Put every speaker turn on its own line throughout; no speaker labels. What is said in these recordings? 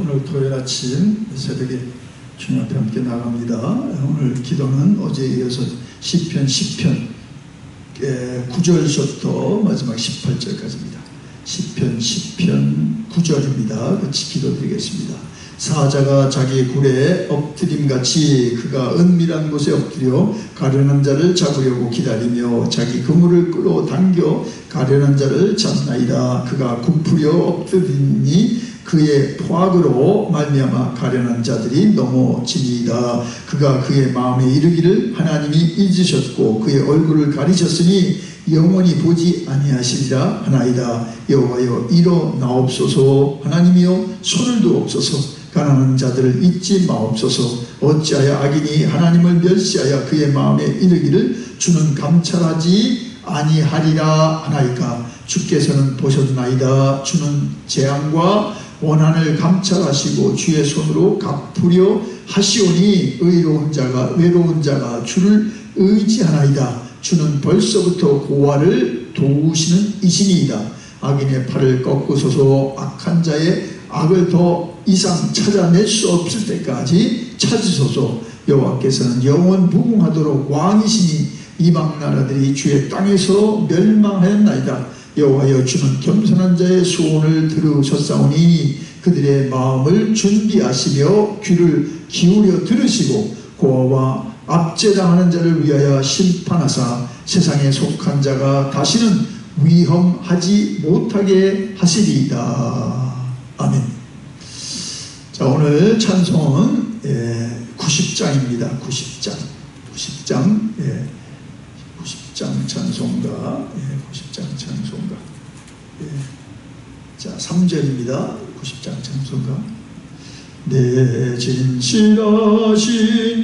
오늘 토요일 아침 새벽에 주님 앞에 함께 나갑니다. 오늘 기도는 어제에 이어서 시편 10편 9절부터 마지막 18절까지입니다. 시편 10편 9절입니다. 같이 기도드리겠습니다. 사자가 자기 굴에 엎드림같이 그가 은밀한 곳에 엎드려 가려는 자를 잡으려고 기다리며 자기 그물을 끌어당겨 가려는 자를 잡나이다. 그가 굽으려 엎드리니 그의 포악으로 말미암아 가련한 자들이 넘어지니이다. 그가 그의 마음에 이르기를 하나님이 잊으셨고 그의 얼굴을 가리셨으니 영원히 보지 아니하시리라 하나이다. 여호와여 일어나옵소서 하나님이여 손을 두옵소서 가난한 자들을 잊지 마옵소서 어찌하여 악인이 하나님을 멸시하여 그의 마음에 이르기를 주는 감찰하지 아니하리라 하나이까 주께서는 보셨나이다 주는 재앙과 원한을 감찰하시고 주의 손으로 갚으려 하시오니 의로운 자가 외로운 자가 주를 의지하나이다. 주는 벌써부터 고아를 도우시는 이신이이다. 악인의 팔을 꺾으소서. 악한 자의 악을 더 이상 찾아낼 수 없을 때까지 찾으소서. 여호와께서는 영원 부흥하도록 왕이시니 이방 나라들이 주의 땅에서 멸망하였나이다 여호와여 주는 겸손한 자의 소원을 들으셨사오니 그들의 마음을 준비하시며 귀를 기울여 들으시고 고아와 압제당하는 자를 위하여 심판하사 세상에 속한 자가 다시는 위험하지 못하게 하시리이다. 아멘. 자 오늘 찬송은 예, 90장입니다. 90장 90장 예, 90장 찬송가 예, 90장 찬송가 예, 자 3절입니다. 90장 찬송가. 내 진실하신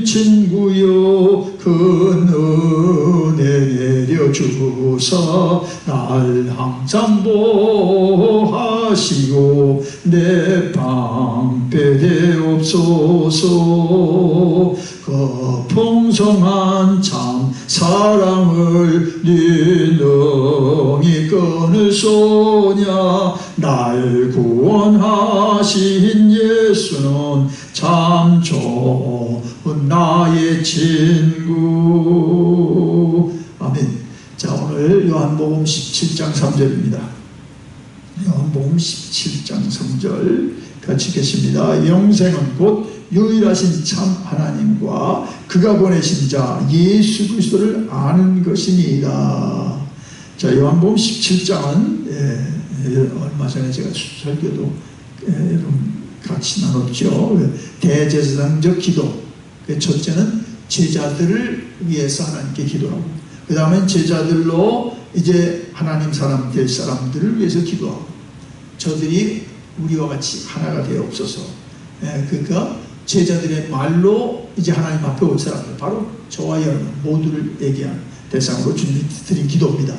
친구여 큰 은혜 내려주사 날 항상 보하시고 내 방패 되옵소서. 그 풍성한 참 사랑을 니 능이 끊을 소냐? 날 구원하신 예수는 참 좋은 나의 친구. 아멘. 자 오늘 요한복음 17장 3절입니다. 요한복음 17장 3절 같이 계십니다. 영생은 곧 유일하신 참 하나님과 그가 보내신 자 예수 그리스도를 아는 것이니이다 자 요한복음 17장은 예, 예, 얼마 전에 제가 설교도 예, 여러분 같이 나눴죠. 대제사장적 기도. 그 첫째는 제자들을 위해서 하나님께 기도하고 그 다음엔 제자들로 이제 하나님 사람 될 사람들을 위해서 기도하고 저들이 우리와 같이 하나가 되옵소서. 예, 그러니까 제자들의 말로 이제 하나님 앞에 올 사람들 바로 저와 여러분 모두를 얘기한 대상으로 드린 기도입니다.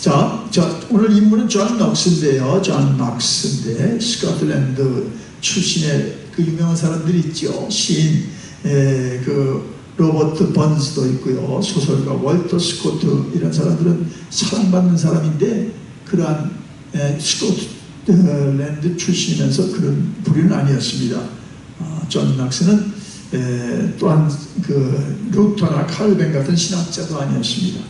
자, 자 오늘 인물은 존 넉스인데요. 존 넉스인데 스코틀랜드 출신의 그 유명한 사람들이 있죠. 시인 에, 그 로버트 번스도 있고요. 소설가 월터 스코트 이런 사람들은 사랑받는 사람인데 그러한 에, 스코틀랜드 출신이면서 그런 부류는 아니었습니다. 어, 존 낙스는 에, 또한 그 루터나 칼벤 같은 신학자도 아니었습니다.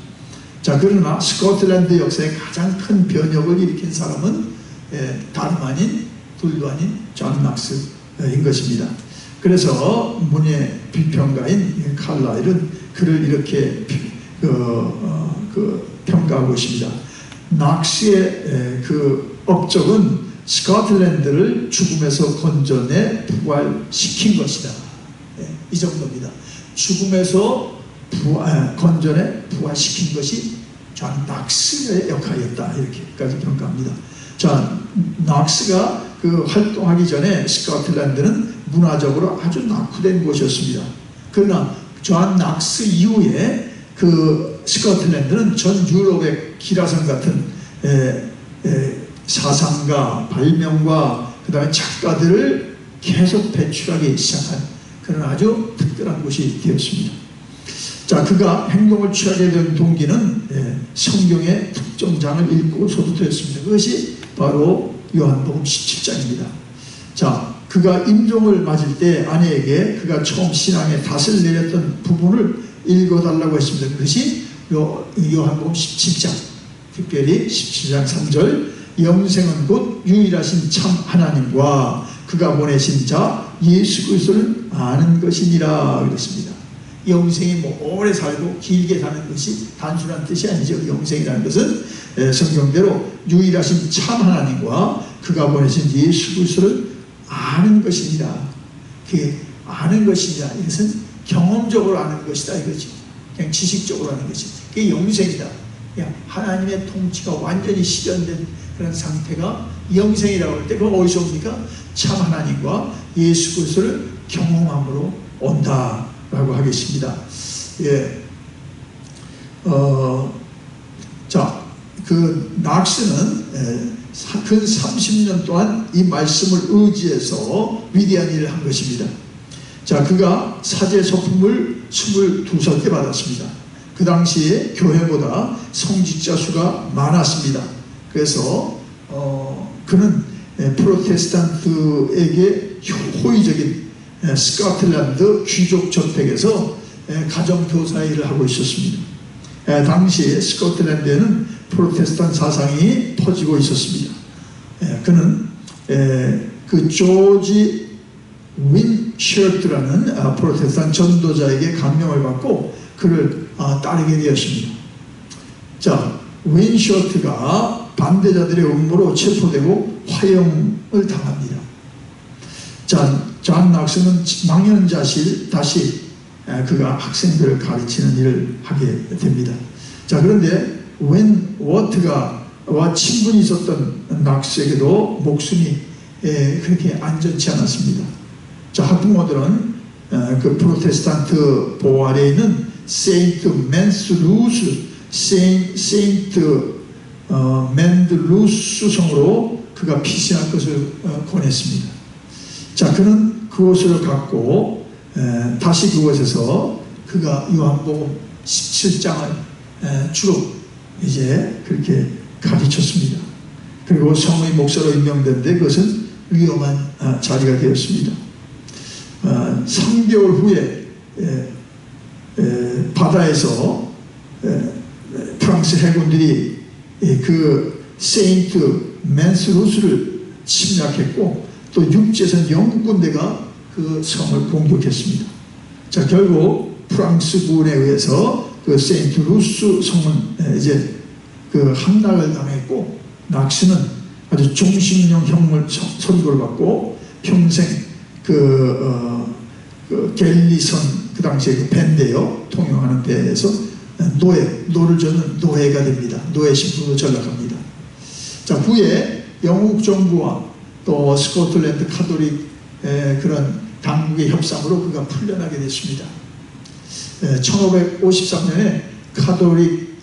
자 그러나 스코틀랜드 역사에 가장 큰 변혁을 일으킨 사람은 에, 다름 아닌 둘도 아닌 존 낙스인 것입니다. 그래서 문예 비평가인 칼라일은 그를 이렇게 그, 어, 그 평가하고 있습니다. 낙스의 그 업적은 스코틀랜드를 죽음에서 건져내 부활시킨 것이다. 예, 이 정도입니다. 죽음에서 부활, 건져내 부활시킨 것이 존 낙스의 역할이었다. 이렇게까지 평가합니다. 자, 낙스가 그 활동하기 전에 스코틀랜드는 문화적으로 아주 낙후된 곳이었습니다. 그러나 존 낙스 이후에 그 스코틀랜드는 전 유럽의 기라성 같은 에, 에, 사상가, 발명가, 그 다음에 작가들을 계속 배출하기 시작한 그런 아주 특별한 곳이 되었습니다. 자, 그가 행동을 취하게 된 동기는 예, 성경의 특정 장을 읽고서도 되었습니다. 그것이 바로 요한복음 17장입니다. 자, 그가 임종을 맞을 때 아내에게 그가 처음 신앙에 닷을 내렸던 부분을 읽어달라고 했습니다. 그것이 요, 요한복음 17장 특별히 17장 3절 영생은 곧 유일하신 참 하나님과 그가 보내신 자 예수 그리스도를 아는 것이니라 그랬습니다. 영생이 뭐 오래 살고 길게 사는 것이 단순한 뜻이 아니죠. 영생이라는 것은 성경대로 유일하신 참 하나님과 그가 보내신 예수 그리스도를 아는 것이니라. 그게 아는 것이니라. 이것은 경험적으로 아는 것이다 이거지. 그냥 지식적으로 아는 것이. 그게 영생이다. 하나님의 통치가 완전히 실현된 그런 상태가 영생이라고 할 때 그건 어디서 옵니까? 참 하나님과 예수 그리스도를 경험함으로 온다라고 하겠습니다. 예. 어, 자, 그 낙스는 근 30년 동안 이 말씀을 의지해서 위대한 일을 한 것입니다. 자, 그가 사제 소품을 22개 받았습니다. 그 당시에 교회보다 성직자 수가 많았습니다. 그래서 어, 그는 프로테스탄트에게 호의적인 스코틀랜드 귀족 저택에서 가정 교사 일을 하고 있었습니다. 당시에 스코틀랜드에는 프로테스탄 사상이 퍼지고 있었습니다. 그는 그 조지 윈셔트라는 아, 프로테스탄 전도자에게 감명을 받고 그를 아, 따르게 되었습니다. 자, 윈셔트가 반대자들의 음모로 체포되고 화형을 당합니다. 자, 존 낙스는 망연자실 다시 그가 학생들을 가르치는 일을 하게 됩니다. 자, 그런데 웬 워트가 와 친분이 있었던 낙스에게도 목숨이 그렇게 안전치 않았습니다. 자, 학부모들은 그 프로테스탄트 보호 아래에 있는 세인트 맨스 루스, 세인트 어, 맨드루스 성으로 그가 피신할 것을 어, 권했습니다. 자, 그는 그곳을 갖고 에, 다시 그곳에서 그가 요한복음 17장을 에, 주로 이제 그렇게 가르쳤습니다. 그리고 성의 목사로 임명된데 그것은 위험한 아, 자리가 되었습니다. 아, 3개월 후에 에, 에, 바다에서 에, 프랑스 해군들이 그 세인트 맨스루스를 침략했고 또 육지에서 영국 군대가 그 성을 공격했습니다. 자 결국 프랑스 군에 의해서 그 세인트 루스 성은 이제 그 함락을 당했고 낙시는 아주 종신형 형을 선고를 받고 평생 그, 어, 그 갤리선 그 당시에 그 밴데요 통용하는 데에서 노예, 노를 저는 노예가 됩니다. 노예 신분으로 전락합니다. 자, 후에 영국 정부와 또 스코틀랜드 카톨릭 그런 당국의 협상으로 그가 풀려나게 됐습니다. 1553년에 카톨릭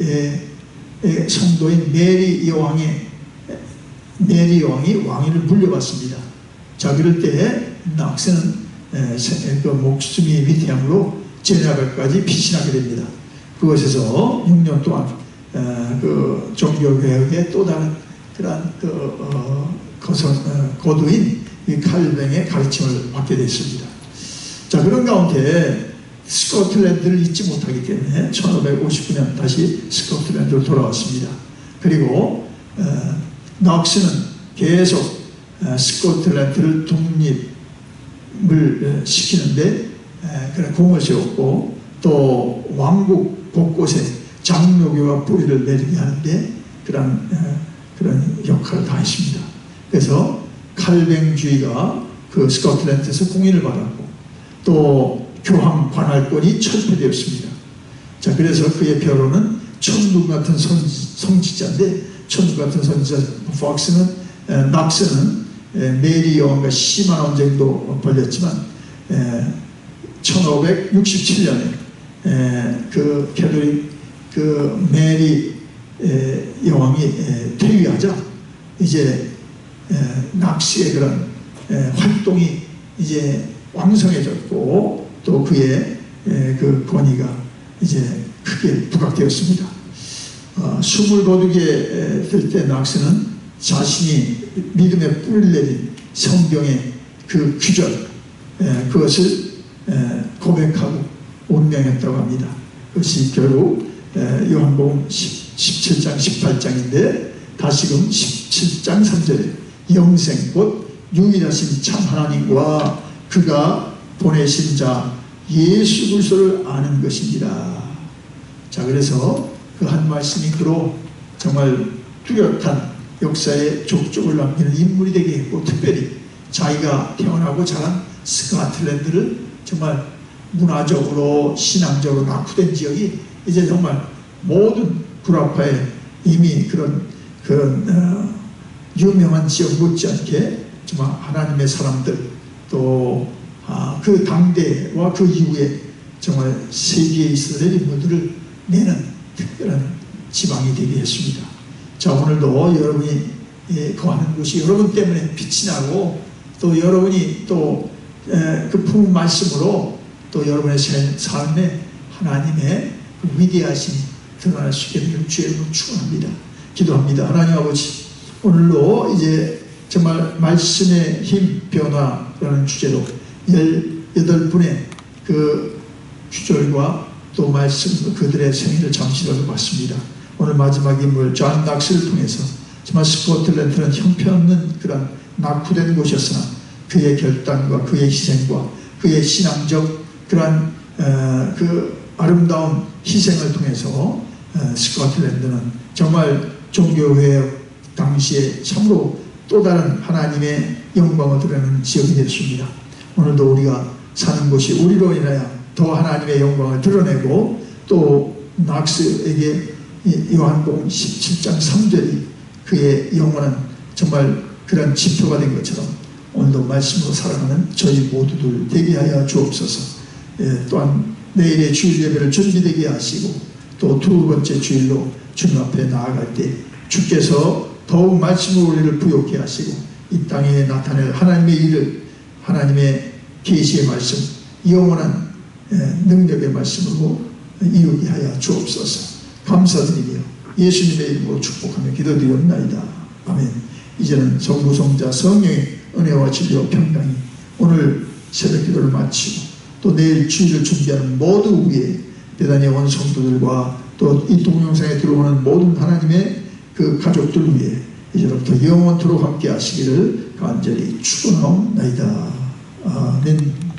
성도인 메리 여왕의 메리 여왕이 왕위를 물려받습니다. 자, 그럴 때 낙세는 그 목숨이 위태함으로 제네바까지 피신하게 됩니다. 그곳에서 6년 동안 어, 그 종교개혁의 또 다른 그러한 그 어, 거선, 어, 고도인 칼뱅의 가르침을 받게 됐습니다. 자 그런 가운데 스코틀랜드를 잊지 못하기 때문에 1559년 다시 스코틀랜드로 돌아왔습니다. 그리고 어, 넉스는 계속 어, 스코틀랜드를 독립을 어, 시키는데 그런 공을 세웠고 또 왕국 곳곳에 장로교와 뿌리를 내리게 하는데 그런 그런 역할을 다 했습니다. 그래서 칼뱅주의가 그 스코틀랜드에서 공인을 받았고 또 교황 관할권이 철폐되었습니다. 자 그래서 그의 표로는 천국 같은 선, 성지 자인데 천국 같은 선지자 폭스는 낙스는 메리 여왕과 심한 언쟁도 벌렸지만 1567년에 그 캐톨릭 그 메리 여왕이 퇴위하자 이제 낚시의 그런 활동이 이제 왕성해졌고 또 그의 그 권위가 이제 크게 부각되었습니다. 어, 숨을 거두게 될 때 낚시는 자신이 믿음의 뿔 내린 성경의 그 규절 예, 그것을 예, 고백하고 운명했다고 합니다. 그것이 결국 예, 요한복음 17장 18장인데 다시금 17장 3절에 영생 곧 유일하신 참 하나님과 그가 보내신 자 예수 그리스도를 아는 것입니다. 자 그래서 그 한 말씀이 그로 정말 뚜렷한 역사의 족적을 남기는 인물이 되게 했고 특별히 자기가 태어나고 자란 스카틀랜드를 정말 문화적으로 신앙적으로 낙후된 지역이 이제 정말 모든 불화파에 이미 그런 그런 어, 유명한 지역 못지않게 정말 하나님의 사람들 또그 아, 그 당대와 그 이후에 정말 세계에 있어야 인물들을 내는 특별한 지방이 되게 했습니다. 자 오늘도 여러분이 예, 거하는 곳이 여러분 때문에 빛이 나고 또 여러분이 또그품 말씀으로 또 여러분의 삶에 하나님의 그 위대하심이 드러날 수 있게 되는 주의 이름으로 축원합니다. 기도합니다. 하나님 아버지 오늘로 이제 정말 말씀의 힘 변화라는 주제로 18분의 그 주절과 또 말씀 그들의 생일을 잠시라도 봤습니다. 오늘 마지막 인물 존 낙스를 통해서 정말 스코틀랜드는 형편없는 그런 낙후된 곳이었으나 그의 결단과 그의 희생과 그의 신앙적 그러한 어, 그 아름다운 희생을 통해서 어, 스코틀랜드는 정말 종교회의 당시에 참으로 또 다른 하나님의 영광을 드러내는 지역이 됐습니다. 오늘도 우리가 사는 곳이 우리로 인하여 더 하나님의 영광을 드러내고 또 낙스에게 요한복음 17장 3절이 그의 영원한 정말 그런 지표가 된 것처럼 오늘도 말씀으로 살아가는 저희 모두들 되게 하여 주옵소서 예, 또한 내일의 주일 예배를 준비되게 하시고 또 두 번째 주일로 주님 앞에 나아갈 때 주께서 더욱 말씀으로 우리를 부욕케 하시고 이 땅에 나타낼 하나님의 일을 하나님의 계시의 말씀 영원한 예, 능력의 말씀으로 이루게 하여 주옵소서 감사드리며 예수님의 이름으로 축복하며 기도드리옵나이다. 아멘. 이제는 성부 성자 성령의 은혜와 진리와 평강이 오늘 새벽 기도를 마치고 또 내일 주일을 준비하는 모두 위에 대단히 온 성도들과 또 이 동영상에 들어오는 모든 하나님의 그 가족들 위해 이제부터 영원토록 함께 하시기를 간절히 축원하옵나이다. 아멘.